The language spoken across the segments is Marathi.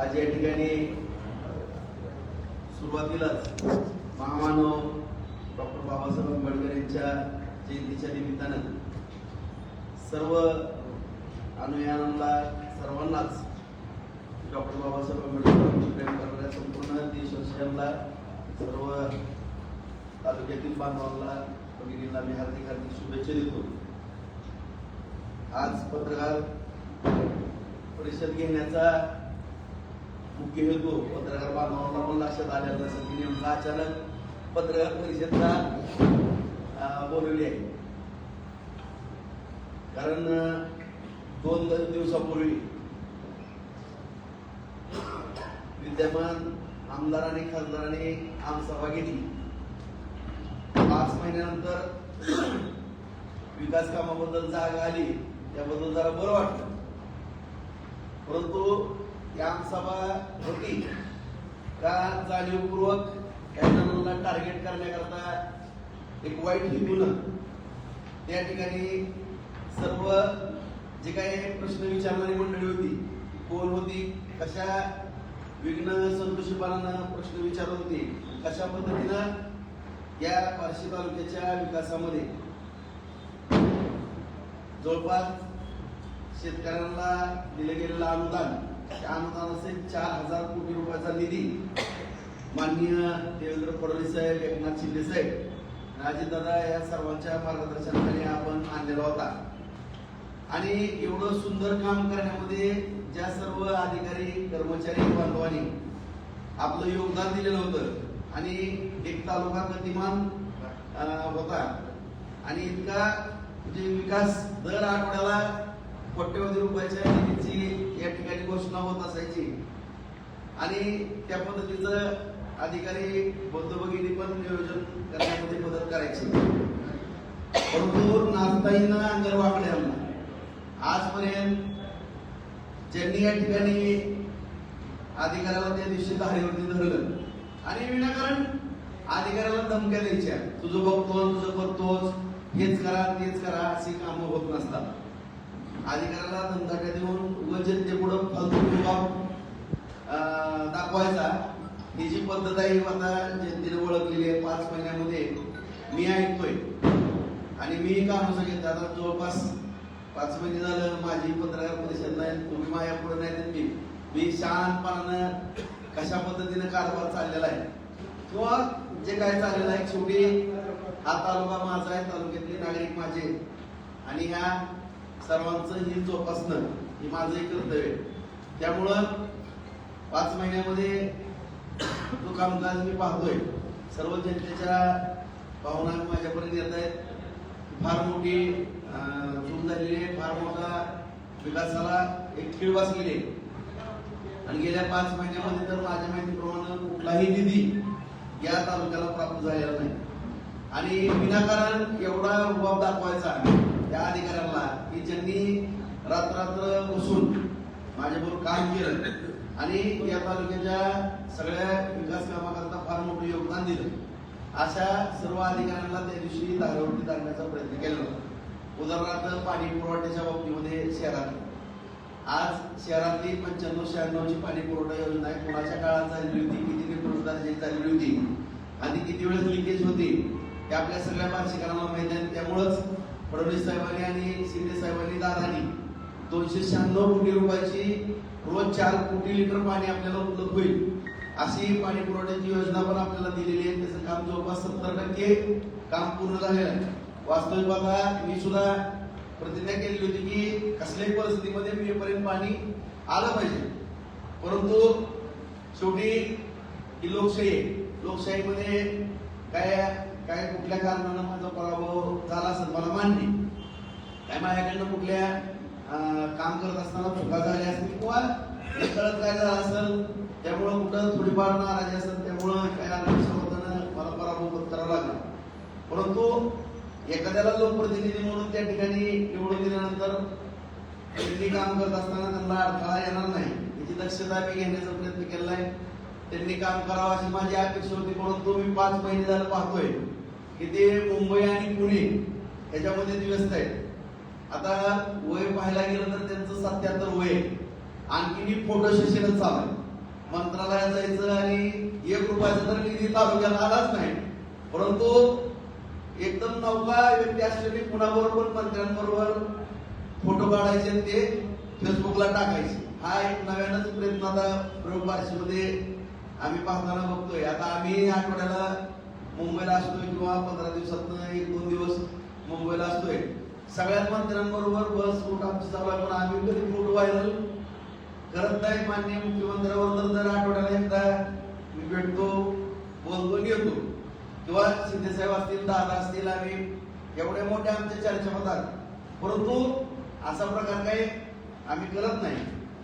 आज या ठिकाणी सुरुवातीलाच महामानव डॉक्टर बाबासाहेब आंबेडकर यांच्या जयंतीच्या निमित्तानं सर्व अनुयायांना सर्वांनाच डॉक्टर बाबासाहेब आंबेडकर प्रेम करणाऱ्या संपूर्ण देशवासियांना सर्व तालुक्यातील बांधवांना भगिनींना मी हार्दिक हार्दिक शुभेच्छा देतो. आज पत्रकार परिषद घेण्याचा मुख्य हेतू पत्रकार बांधवांना पण लक्षात आलेला नसेल की नेमका अचानक पत्रकार परिषदला बोलवली आहे. कारण दोन दिवसापूर्वी विद्यमान आमदार आणि खासदारांनी आमसभा घेतली. पाच महिन्यानंतर विकास कामाबद्दल जागा आली त्याबद्दल जरा बरं वाटलं. परंतु ग्रामसभा होती. का जाणीवपूर्वक त्यांना मुलांना टार्गेट करण्याकरता एक वाईट हेतून त्या ठिकाणी सर्व जे काही प्रश्न विचारणारी मंडळी होती कोण होती कशा विघ्न संतोषीपणानं प्रश्न विचारत होते कशा पद्धतीनं या पारशी तालुक्याच्या विकासामध्ये जवळपास शेतकऱ्यांना दिलं गेलेलं अनुदान अनुदान असेल चार हजार कोटी रुपयाचा निधी माननीय देवेंद्र फडणवीस साहेब एकनाथ शिंदे साहेब राजेदादा दादा या सर्वांच्या मार्गदर्शनाखाली आपण आणलेला होता. आणि एवढं सुंदर काम करण्यामध्ये ज्या सर्व अधिकारी कर्मचारी बांधवांनी आपलं योगदान दिलेलं होतं आणि एक तालुका गतिमान होता. आणि इतका म्हणजे विकास दर आठवड्याला कोट्यवधी रुपयाच्या निधीची या ठिकाणी घोषणा होत असायची. आणि त्या पद्धतीचं अधिकारी बौद्ध भगिनी पण नियोजन करण्यामध्ये मदत करायची. परंतु नाचताईनं अंगर वाकडे आजपर्यंत ज्यांनी या ठिकाणी अधिकाऱ्याला त्या दिवशी धारेवरती धरलं. आणि विनाकारण अधिकाऱ्याला धमक्या द्यायच्या तुझं बघतो तुझं करतोच हेच करा तेच करा अशी कामं होत नसतात. अधिकाऱ्याला धमकाट्या देऊन व जनतेपुढं पुढं फालतू दाखवायचा. ही जी पद्धत आहे आता जनतेने ओळखलेली आहे पाच महिन्यामध्ये मी ऐकतोय. आणि मी काम सांगितलं आता जवळपास पाच महिने झालं माझी पत्रकार परिषद नाही तुम्ही माझ्या पुढे नाही तर मी. मी शांतपणानं कशा पद्धतीनं कारभार चाललेला आहे किंवा जे काय चाललेलं आहे शेवटी हा तालुका माझा आहे तालुक्यातले नागरिक माझे. आणि ह्या सर्वांचं ही जोपासणं हे माझंही कर्तव्य आहे. त्यामुळं पाच महिन्यामध्ये तो कामकाज मी पाहतोय. सर्व जनतेच्या भावना माझ्यापर्यंत येत आहेत. फार मोठी अं, चूक झालेली आहे. फार मोठा विकासाला एक खीळ बसलेली आहे. आणि गेल्या पाच महिन्यामध्ये तर माझ्या माहितीप्रमाणे कुठलाही निधी या तालुक्याला प्राप्त झालेला नाही. आणि विनाकारण एवढा रुबाब दाखवायचा त्या अधिकाऱ्यांना की ज्यांनी रात्र बसून माझ्याबरोबर काम केलं आणि या तालुक्याच्या सगळ्या विकास कामाकरता फार मोठं योगदान दिलं. अशा सर्व अधिकाऱ्यांना त्या दिवशी धारावरती आणण्याचा प्रयत्न केला उदाहरणार्थ पाणी पुरवठ्याच्या बाबतीमध्ये शहरात आज शहरातली पंच्याण्णव शहाण्णवची पाणी पुरवठा योजना आहे. कोणाच्या काळात झालेली होती किती निर्बंधाची झालेली होती आणि किती वेळेस लिकेज होती हे आपल्या सगळ्या बार्शीकरांना माहिती आहे. त्यामुळंच फडणवीस साहेबांनी आणि शिंदे साहेबांनी दादानी. दोनशे शहाण्णव कोटी रुपयाची रोज चार कोटी लिटर पाणी आपल्याला उपलब्ध होईल. अशी पाणी पुरवठ्याची योजना पण आपल्याला दिलेली आहे. त्याचं काम जवळपास सत्तर टक्के काम पूर्ण झालेलं आहे. वास्तविक आता मी सुद्धा प्रतिज्ञा केलेली होती की कसल्याही परिस्थितीमध्ये मेपर्यंत पाणी आलं पाहिजे. परंतु शेवटी ही लोकशाही लोकशाहीमध्ये काय काय कुठल्या कारणानं माझा पराभव झाला असेल मला मान्य आहे. काय माझ्याकडनं कुठल्या काम करत असताना चुका झाल्या असतील किंवा कळत काय झालं असेल त्यामुळं कुठं थोडीफार नाराजी असेल त्यामुळं काय अनुभवानं मला पराभव करावा लागला. परंतु एखाद्याला लोकप्रतिनिधी म्हणून त्या ठिकाणी निवडून दिल्यानंतर त्यांनी काम करत असताना त्यांना अडथळा येणार नाही. याची दक्षता मी घेण्याचा प्रयत्न केला आहे. त्यांनी काम करावं अशी माझी अपेक्षा होती परंतु मी पाच महिने झालं पाहतोय की ते मुंबई आणि पुणे याच्यामध्ये व्यस्त आहेत. आता वय पाहायला गेलं तर त्यांचं सत्याहत्तर वय आणखी आणखीन फोटो सेशनच चालू आहे. मंत्रालयात जायचं आणि एक रुपयाचा तर निधी तालुक्यात आलाच नाही. परंतु एकदम नौका व्यक्ती असलेली कुणाबरोबर पण मंत्र्यांबरोबर फोटो काढायचे आणि ते फेसबुकला टाकायचे. हा एक नव्यानच प्रयत्न आता प्रयोग भाषेमध्ये आम्ही पाहताना बघतोय. आता आम्ही आठवड्याला मुंबईला असतोय किंवा पंधरा दिवसातनं एक दोन दिवस मुंबईला असतोय. सगळ्याच मंत्र्यांबरोबर बस रूट आमची चालू आहे पण आम्ही कधी फोटो व्हायरल करत नाही मान्य मुख्यमंत्र्याबरोबर दर आठवड्याला एकदा मी भेटतो बोलतो येतो किंवा शिंदेसाहेब असतील दादा असतील आम्ही एवढ्या मोठ्या आमच्या चर्चा होतात. परंतु असा प्रकार काही आम्ही करत नाही.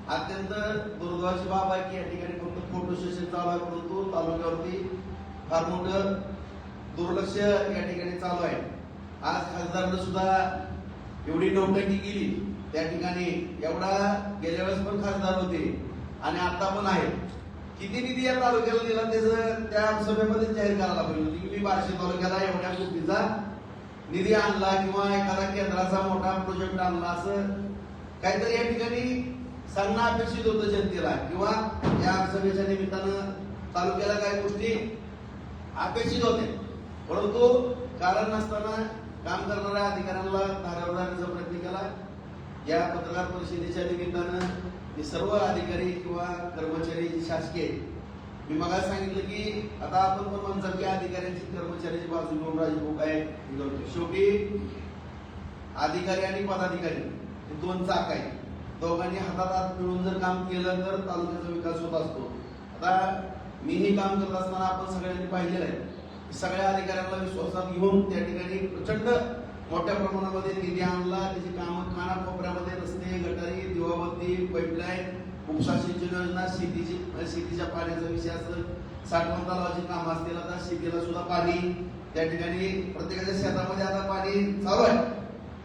अत्यंत दुर्दैवाची बाब आहे की या ठिकाणी फक्त फोटो सेशन चालू आहे परंतु तालुक्यावरती फार मोठं दुर्लक्ष या ठिकाणी चालू आहे. आज खासदारनं सुद्धा एवढी नौटंकी केली त्या ठिकाणी एवढा गेल्या वेळेस पण खासदार होते आणि आता पण आहे किती निधी या तालुक्याला दिला त्याचं त्या सभेमध्ये जाहीर करायला पाहिजे होती. की मी बार्शी तालुक्याला एवढ्या गोष्टीचा निधी आणला किंवा एखादा केंद्राचा मोठा प्रोजेक्ट आणला असं काहीतरी या ठिकाणी सांगणं अपेक्षित होतं जनतेला. किंवा या सभेच्या निमित्तानं तालुक्याला काही गोष्टी अपेक्षित होते परंतु कारण नसताना काम करणाऱ्या अधिकाऱ्यांना धारावर जाण्याचा प्रयत्न केला. या पत्रकार परिषदेच्या निमित्तानं मी सर्व अधिकारी किंवा कर्मचारी शासकीय मी मला सांगितलं की आता आपण पण म्हणतात की अधिकाऱ्यांची कर्मचाऱ्याची बाजू घेऊन राजभोग आहे. शेवटी अधिकारी आणि पदाधिकारी हे दोन चाक आहेत. दोघांनी हातात हात मिळून जर काम केलं तर तालुक्याचा विकास होत असतो. आता मीही काम करत असताना आपण सगळ्यांनी पाहिलेलं आहे. सगळ्या अधिकाऱ्यांना विश्वासात घेऊन त्या ठिकाणी प्रचंड मोठ्या प्रमाणामध्ये निधी आणला. त्याची कामं कानाकोपऱ्यामध्ये रस्ते गटारी दिवाबत्ती पाईपलाईन उपसा सिंचन योजना शेतीची शेतीच्या पाण्याचा विषय असेल साठवण तलावाची कामं असतील. आता शेतीला सुद्धा पाणी त्या ठिकाणी प्रत्येकाच्या शेतामध्ये आता पाणी चालू आहे.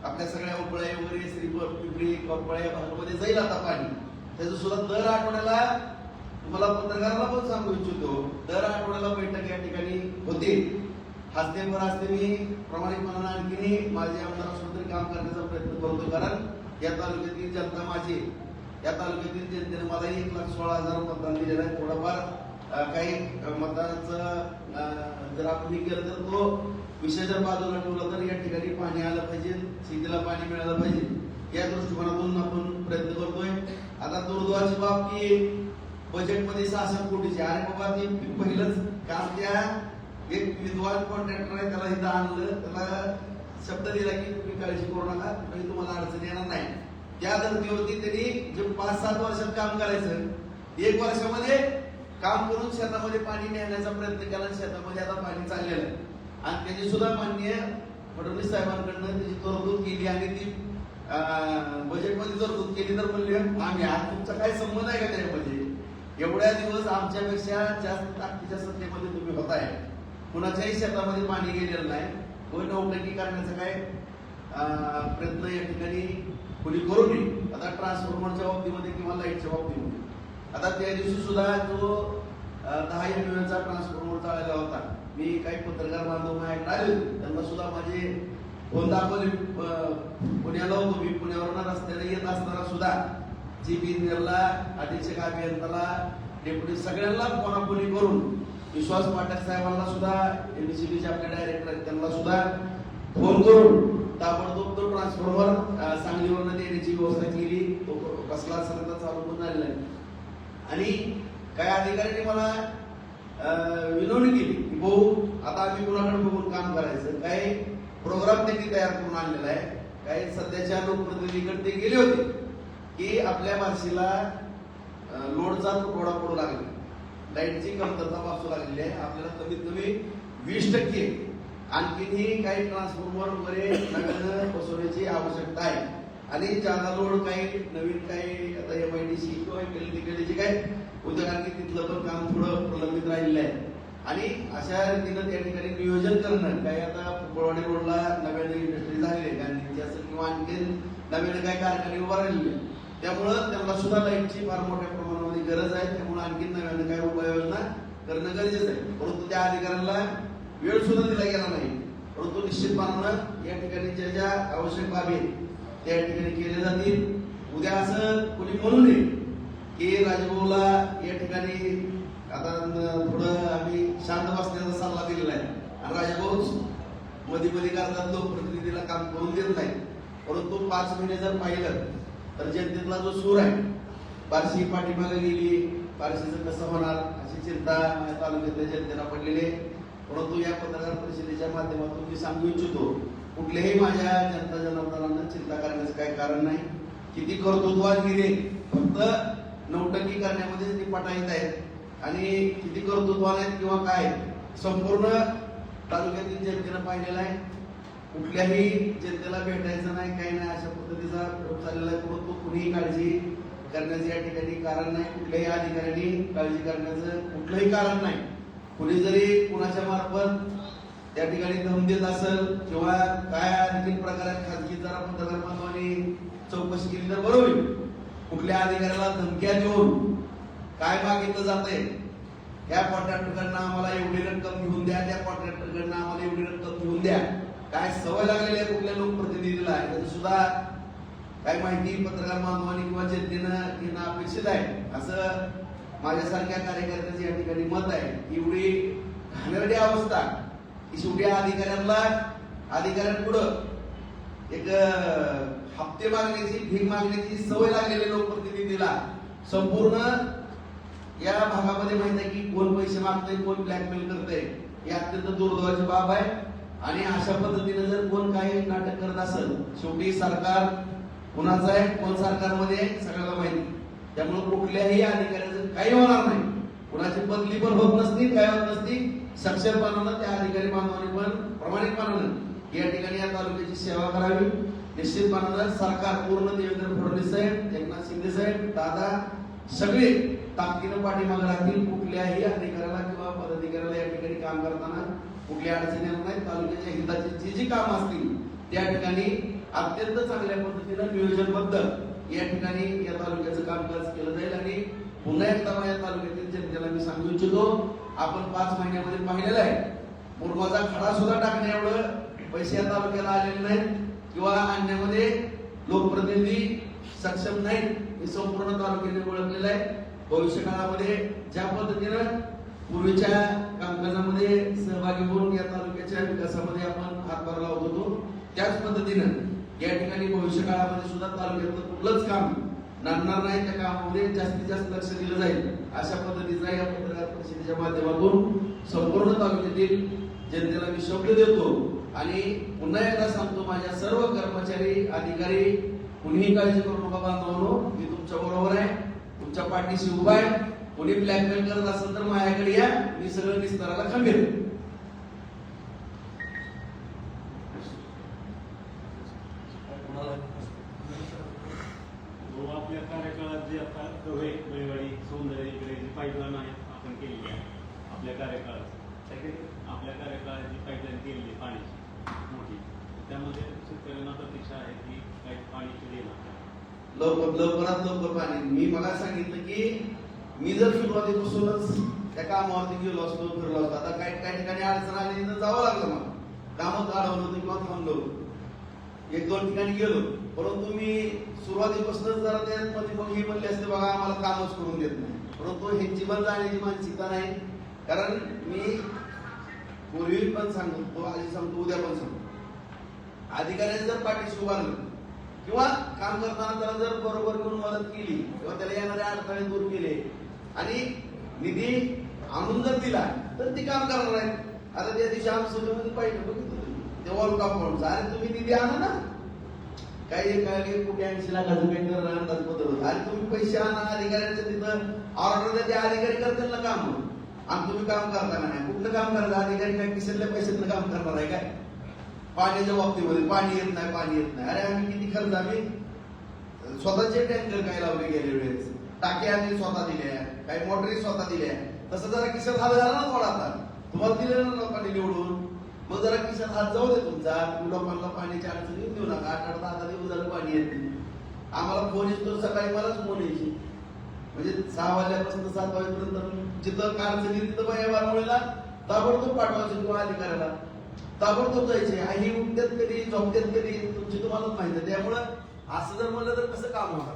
आपल्या सगळ्या उपळ्या वगैरे श्रीपर पिंपरी भागामध्ये जाईल आता पाणी. त्याचं सुद्धा दर आठवड्याला तुम्हाला पत्रकाराला पण सांगू इच्छितो दर आठवड्याला बैठक या ठिकाणी होते. हस्ते पर हस्ते मी प्रामाणिकपणानं आणखीनही माझे आमदार तरी काम करण्याचा प्रयत्न करतो कारण या तालुक्यातील जनता माझी या तालुक्यातील जनतेने मलाही एक लाख सोळा हजार मतदान दिलेलं आहे. थोडंफार काही मतदानाचं जर आपण हे केलं तर तो विषय जर बाजूला ठेवला तर या ठिकाणी पाणी आलं पाहिजे शेतीला पाणी मिळालं पाहिजे. या दृष्टिकोनातून आपण प्रयत्न करतोय. आता दुर्दैवाची बाब की बजेटमध्ये सहाशे कोटीचे. अरे बाबा ते पहिलंच काम त्या एक विद्वान कॉन्ट्रॅक्टर आहे त्याला इथं आणलं त्याला शब्द दिला की तुम्ही काळजी करू नका म्हणजे तुम्हाला अडचण येणार नाही. त्या धर्तीवरती त्यांनी जे पाच सात वर्षात काम करायचं एक वर्षामध्ये काम करून शेतामध्ये पाणी नेण्याचा प्रयत्न केला शेतामध्ये आता पाणी चाललेलं आहे. आणि त्याची सुद्धा मान्य फडणवीस साहेबांकडनं त्याची तरतूद केली आणि ती अं, बजेटमध्ये तरतूद केली तर म्हणले आम्ही आज तुमचा काय संबंध आहे का त्याच्यामध्ये? एवढ्या दिवस आमच्यापेक्षा जास्त ताकदीच्या सत्तेमध्ये तुम्ही होताय. कुणाच्याही शेतामध्ये पाणी गेलेलं नाही. कोणी नौटंकी करण्याचा काय प्रयत्न या ठिकाणी कोणी करू नये. आता ट्रान्सफॉर्मरच्या बाबतीमध्ये किंवा लाईटच्या बाबतीमध्ये. आता त्या दिवशी सुद्धा जो एम दहा एमएचा ट्रान्सफॉर्मर चाललेला होता. मी काही पत्रकार बांधव माझ्याकडे आले त्यांना सुद्धा माझे फोन दाखवले. पुण्याला होतो मी. पुण्यावरून रस्त्याला येत असताना सुद्धा जी बी इंजिनियरला अधीक्षक अभियंताला डेप्युटी सगळ्यांना फोनाफोनी करून विश्वास पाठक साहेबांना सुद्धा एमसीबीचे आपले डायरेक्टर आहेत त्यांना सुद्धा फोन करून ताबडतोब तो ट्रान्सफॉर्मर सांगलीवरनं देण्याची व्यवस्था केली. तो कसला असेल तर चालू पण झालेला आहे. आणि काही अधिकाऱ्यांनी मला विनवणी केली की भाऊ आता आम्ही कुणाकडे बघून काम करायचं? काही प्रोग्राम त्यांनी तयार करून आणलेला आहे. काही सध्याच्या लोकप्रतिनिधीकडे ते गेले होते. की आपल्या भाषेला लोडचा तुटवडा पडू लागला. लाईटची कमतरता भासू लागलेली आहे. आपल्याला कमीत कमी वीस टक्के आणखीनही काही ट्रान्सफॉर्मर वगैरे नवीन बसवण्याची आवश्यकता आहे. आणि ज्यादा लोड काही नवीन काही आता एम आय डी सी किंवा तिकडे काही उद्या कारण की तिथलं पण काम थोडं प्रलंबित राहिलेलं आहे. आणि अशा रीतीनं त्या ठिकाणी नियोजन करणं काही आता फुकळवाडी रोडला नव्याने इंडस्ट्री झालेली आहे. गांधीची असं किंवा आणखी नव्याने काही कारखाने उभा राहिलेले आहेत. त्यामुळं त्यांना सुद्धा लाईटची फार मोठ्या प्रमाणामध्ये गरज आहे. त्यामुळे आणखी नव्यानं काय उपाययोजना करणं गरजेचं आहे. परंतु त्या अधिकाऱ्यांना वेळ सुद्धा दिला गेला नाही. परंतु निश्चितपणानं या ठिकाणी ज्या ज्या आवश्यक बाबी आहेत त्या ठिकाणी केल्या जातील. उद्या असं कोणी म्हणू नये की राजभाऊला या ठिकाणी आता थोडं आम्ही शांत बसण्याचा सल्ला दिलेला आहे. आणि राजभाऊ मध्ये मध्ये करतात लोकप्रतिनिधीला काम करून देत नाही परंतु पाच महिने जर पाहिलं तर जनतेतला जो सूर आहे पारशी पाठीमागे गेली पारशीचं कसं होणार अशी चिंता माझ्या तालुक्यातल्या जनतेला पडलेली आहे. परंतु या पत्रकार परिषदेच्या माध्यमातून मी सांगू इच्छितो कुठल्याही माझ्या जनता जनार्दनांना चिंता करण्याचं काही कारण नाही. किती कर्तृत्वागिरी फक्त नौटंकी करण्यामध्ये ते पटाईत आहेत. आणि किती कर्तृत्वान आहेत किंवा काय संपूर्ण तालुक्यातील जनतेनं पाहिलेलं आहे. कुठल्याही जनतेला भेटायचं नाही काही नाही अशा पद्धतीचा प्रयोग चाललेला आहे. तो कुणीही काळजी करण्याचं या ठिकाणी कारण नाही. कुठल्याही अधिकाऱ्यांनी काळजी करण्याचं कुठलंही कारण नाही. कुणी जरी कुणाच्या मार्फत त्या ठिकाणी धम देत असेल किंवा काय आणखी प्रकारे खाजगी जरा पत्रकार बांधवांनी चौकशी केली तर बरोबर होईल कुठल्या अधिकाऱ्याला धमक्या देऊन काय मागितलं जातंय या कॉन्ट्रॅक्टरकडनं आम्हाला एवढी रक्कम घेऊन द्या त्या कॉन्ट्रॅक्टरकडनं आम्हाला एवढी रक्कम घेऊन द्या. काय सवय लागलेली आहे कुठल्या लोकप्रतिनिधीला? याचं सुद्धा काय माहिती पत्रकार बांधवांनी किंवा जनतेनं घेणं अपेक्षित आहे. असं माझ्यासारख्या कार्यकर्त्याचं या ठिकाणी मत आहे. एवढी घाणेरडी अवस्था की शेवटी अधिकाऱ्यांना अधिकाऱ्यांपुढं एक हप्ते मागण्याची भीक मागण्याची सवय लागलेल्या लोकप्रतिनिधीला. संपूर्ण या भागामध्ये माहीत आहे की कोण पैसे मागतंय कोण ब्लॅकमेल करतंय ही अत्यंत दुर्दैवाची बाब आहे. आणि अशा पद्धतीने जर कोण काही नाटक करत असेल शेवटी सरकार कुणाचं आहे? कोण सरकारमध्ये आहे? सगळ्याला माहिती. त्यामुळे कुठल्याही अधिकाऱ्याचं काही होणार नाही. कुणाची बदली पण होत नसती काय होत नसती सक्षमपणानं त्या अधिकारी बांधवांनी पण प्रामाणिकपणानं या ठिकाणी या तालुक्याची सेवा करावी. निश्चितपणानं सरकार पूर्ण देवेंद्र फडणवीस साहेब एकनाथ शिंदे साहेब दादा सगळे ताकदीनं पाठीमागे राहतील. कुठल्याही अधिकाऱ्याला किंवा पदाधिकाऱ्याला या ठिकाणी काम करताना कुठल्या अडचणी येणार नाही तालुक्याच्या हिताची जी जी कामं असतील त्या ठिकाणी अत्यंत चांगल्या पद्धतीनं नियोजनबद्ध या ठिकाणी या तालुक्याचं कामकाज केलं जाईल आणि पुन्हा एकदा या तालुक्यातील जनतेला मी सांगू इच्छितो आपण पाच महिन्यामध्ये पाहिलेलं आहे. मुरगाचा खडा सुद्धा टाकण्या एवढं पैसे या तालुक्याला आलेले नाहीत किंवा आणण्यामध्ये लोकप्रतिनिधी सक्षम नाहीत हे संपूर्ण तालुक्याने ओळखलेलं आहे. भविष्य काळामध्ये ज्या पद्धतीनं पूर्वीच्या कामकाजामध्ये सहभागी होऊन या तालुक्याच्या विकासामध्ये आपण हातभार लावत होतो त्याच पद्धतीनं या ठिकाणी भविष्य काळामध्ये सुद्धा तालुक्यातलं कुठलंच काम नांदणार नाही. त्या कामामध्ये जास्तीत जास्त लक्ष दिलं जाईल अशा पद्धतीचा या पत्रकार परिषदेच्या माध्यमातून संपूर्ण तालुक्यातील जनतेला मी शब्द देतो. आणि पुन्हा एकदा सांगतो माझ्या सर्व कर्मचारी अधिकारी कुणीही काळजी करू नका बांधवांनो. मी तुमच्या बरोबर आहे. तुमच्या पाठीशी उभा आहे. कोणी ब्लॅकमेल करत असेल तर माझ्याकडे या. मी सगळं निस्ताराला खंबीर आहे. हो आपल्या कार्यकाळात जे आता गवे गवेवाडी सौंदर्य इकडे जी पाईपलाईन आहे आपण केलेली आहे आपल्या कार्यकाळात. आपल्या कार्यकाळात जी पाईपलाईन केलेली आहे पाण्याची मोठी त्यामध्ये शेतकऱ्यांना प्रतीक्षा आहे की काही पाणी देणार लवकर लवकरात लवकर पाणी. मी मला सांगितलं की मी जर सुरुवातीपासूनच त्या कामावरती गेलो असतो फिरलो असतो आता काही काही ठिकाणी अडचण आली तर जावं लागलं मला. कामच अडवलं होतं किंवा थांबलो. एक दोन ठिकाणी गेलो. परंतु मी सुरुवातीपासूनच जरा त्यात मध्ये मग हे म्हणले असते बघा आम्हाला कामच करून देत नाही. परंतु ह्यांची बंद जाण्याची मानसिकता नाही कारण मी पूर्वी पण सांगतो आधी सांगतो उद्या पण सांगतो. अधिकाऱ्याने जर पाठीशी उभारलं किंवा काम करताना त्याला जर बरोबर करून मदत केली किंवा त्याला येणारे अडथळे दूर केले आणि निधी आणून जर दिला तर ती काम करणार आहे. आता त्या दिवशी आमचं पाहिजे बघितलं तुम्ही. ते वॉल कंपाऊंड अरे तुम्ही निधी आणा ना. काही काही कुठे ऐंशी लाखाचं काही करणार अंदाजपत्र आणि तुम्ही पैसे आणा अधिकाऱ्यांच्या तिथं ऑर्डर द्या त्या अधिकारी करतील ना काम. आणि तुम्ही काम करताना नाही. कुठलं काम करता अधिकारी काय किशनल्या पैशातलं काम करणार आहे काय? पाण्याच्या बाबतीमध्ये पाणी येत नाही पाणी येत नाही. अरे आम्ही किती खर्च आम्ही? स्वतःचे टँकर काय लावले गेले वेळेस? टाक्या आम्ही स्वतः दिल्या. काही मोटरी स्वतः दिल्या. तसं जरा किशन झालं झालं ना थोडा आता. तुम्हाला दिलं ना लोकांनी निवडून? मग जरा खिशात हात जाऊ दे तुमचा. तुम्ही लोकांना पाण्याची अडचण येऊन देऊ नका. आठ आठ दहा दिवस झालं पाणी येत नाही. आम्हाला फोन येतो सकाळी मलाच फोन यायची. म्हणजे सहा वाजल्यापासून सात वाजेपर्यंत जिथं कार तिथं बाया बारमुळेला ताबडतोब पाठवायचे किंवा अधिकाऱ्याला. ताबडतोब जायचे. आई उठतात कधी झोपत्यात कधी तुमची तुम्हालाच माहिती आहे. त्यामुळं असं जर म्हणलं तर कसं काम होणार?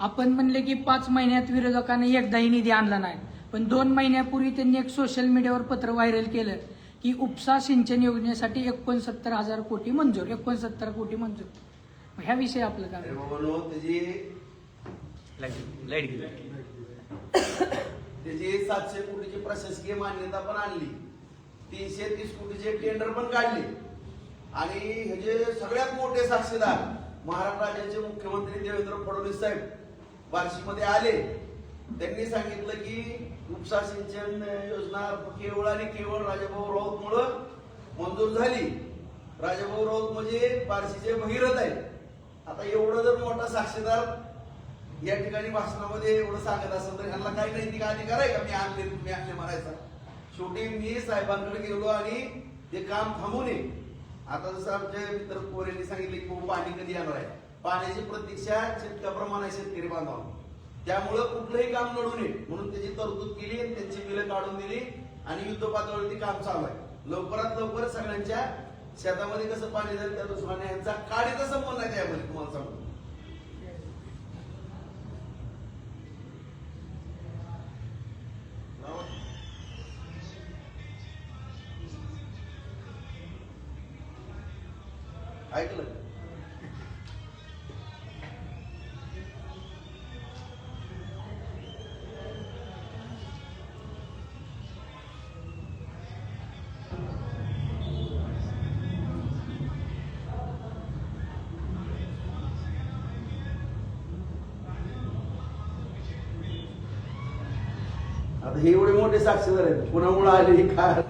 आपण म्हणले की पाच महिन्यात विरोधकांनी एकदाही निधी आणला नाही. पण दोन महिन्यापूर्वी त्यांनी एक सोशल मीडियावर पत्र व्हायरल केलं की उपसा सिंचन योजनेसाठी एकोणसत्तर हजार कोटी मंजूर एकोणसत्तर कोटी मंजूर. मग ह्या विषयी आपलं काय त्याची लाइट गेली त्याची सातशे कोटीची प्रशासकीय मान्यता पण आणली. तीनशे तीस कोटीचे टेंडर पण काढले. आणि ह्याचे सगळ्यात मोठे साक्षीदार महाराष्ट्र राज्याचे मुख्यमंत्री देवेंद्र फडणवीस साहेब बार्शीमध्ये आले त्यांनी सांगितलं की उपसा सिंचन योजना केवळ आणि केवळ राजाभाऊ राऊत मुळे मंजूर झाली. राजाभाऊ राऊत म्हणजे बार्शीचे भगीरथ आहेत. आता एवढं जर मोठा साक्षीदार या ठिकाणी भाषणामध्ये एवढं सांगत असेल तर ह्यांना काही नैतिक अधिकार आहे का? मी आणले मी आणले म्हणायचा. शेवटी मी साहेबांकडे गेलो आणि ते काम थांबू नये. आता जसं आमच्या मित्र कोरेंनी सांगितलं की पाणी कधी येणार आहे? पाण्याची प्रतीक्षा शेतकऱ्याप्रमाणे शेतकरी बांधव त्यामुळं कुठलंही काम घडू नये. म्हणून त्याची तरतूद केली आणि त्यांची बिलं काढून दिली आणि युद्ध पातळीवरती काम चालू आहे. लवकरात लवकर सगळ्यांच्या शेतामध्ये कसं पाणी झालं त्या दृष्टीने यांचा काडीचा संबंध आहे त्यामध्ये तुम्हाला सांगतो. हे एवढे मोठे साक्षीदार आहेत. कुणामुळे आले हे काय?